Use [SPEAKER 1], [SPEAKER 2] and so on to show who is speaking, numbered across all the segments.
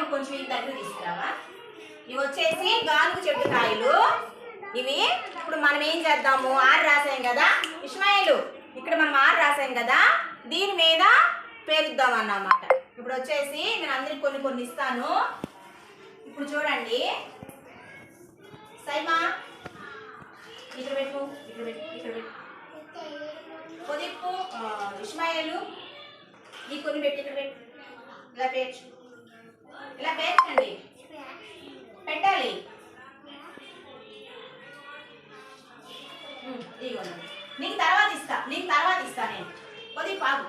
[SPEAKER 1] అమ్మ కొంచెం ఇది దగ్గర తీసుకురావా? ఇవి వచ్చేసి గాలుగు చెట్టు కాయలు. ఇవి ఇప్పుడు మనం ఏం చేద్దాము? ఆరు రాసాం కదా. ఇస్మాయిలు ఇక్కడ మనం ఆరు రాసాం కదా. దీని మీద పేరుద్దాం అన్నమాట. ఇప్పుడు వచ్చేసి నేను అందరికి కొన్ని కొన్ని ఇస్తాను. ఇప్పుడు చూడండి. సైమా ఇక్కడ పెట్టు ఇక్కడ పెట్టు ఇక్కడ పెట్టు. కొద్దిప్పు ఇస్మాయిలు ఈ కొన్ని పెట్టి ఇక్కడ పెట్టు. ఇలా పేర్చు. ఇలా పేర్చండి. పెట్టాలి. ఇదిగోండి. నీకు తర్వాత ఇస్తా నీకు తర్వాత ఇస్తా నేను. కొద్ది పాగు.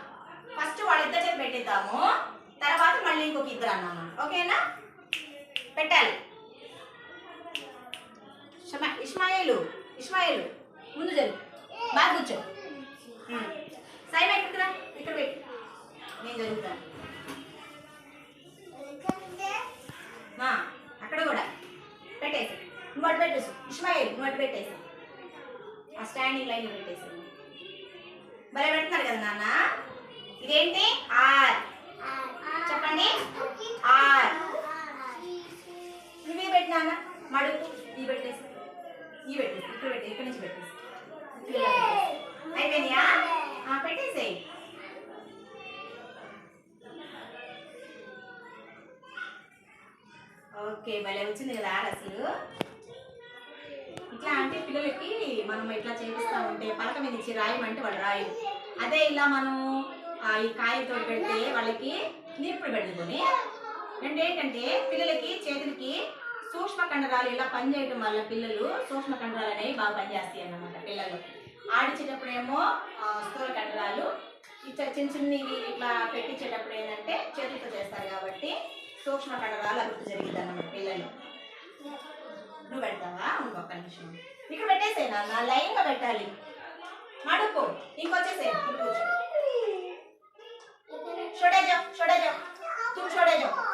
[SPEAKER 1] ఫస్ట్ వాళ్ళిద్దరి చేతి పెట్టిద్దాము. తర్వాత మళ్ళీ ఇంకొక ఇద్దరు అన్నాము ఓకేనా? పెట్టాలి. ఇస్మాయిలు ఇస్మాయిలు ముందు జరుగు. బాగా కూర్చో. ఉమ్. సైమా ఇక్కడ పెట్టు. నేను జరుగుతాను. నువ్వు అటు పెట్టేసు ఇస్మాయిల్ నువ్వు అటు పెట్టేసి ఆ స్టాండింగ్ లైన్ పెట్టేసి భలే పెడుతున్నారు కదా నాన్న. ఇదేంటి? ఆర్. చెప్పండి. ఆర్. నువ్వే పెట్టినా మడు ఈ పెట్టేసి ఈ పెట్టేసి ఇక్కడ పెట్టి ఇక్కడ నుంచి పెట్టేసి అయిపోయినాయా? పెట్టేసేయి పెట్టేసేయ్. ఓకే భలే వచ్చింది కదా ఆడ అసలు. పిల్లలకి మనం ఇట్లా చేపిస్తూ ఉంటే పలక మీద ఇచ్చి రాయమంటే వాళ్ళు రాయరు. అదే ఇలా మనం ఈ కాయతో పెడితే వాళ్ళకి నిప్పుడు పెడుతుంది. అంటే ఏంటంటే పిల్లలకి చేతులకి సూక్ష్మ కండరాలు ఇలా పనిచేయడం వల్ల పిల్లలు సూక్ష్మ కండరాలు అనేవి బాగా పనిచేస్తాయి అన్నమాట పిల్లలు. ఆడించేటప్పుడేమో ఏమో స్థూల కండరాలు ఇట్లా చిన్న చిన్నవి ఇట్లా పెట్టించేటప్పుడు ఏంటంటే చేతులతో చేస్తారు కాబట్టి సూక్ష్మ కండరాలు అభివృద్ధి జరిగింది అన్నమాట పిల్లలు. నువ్వు పెడతావా ఇంకొక నిమిషం ఇక్కడ పెట్టేసేనా నా లైన్ గా పెట్టాలి మడుపు ఇంకొచ్చేసే छोड़े जाओ छोड़े जाओ तुम छोड़े जाओ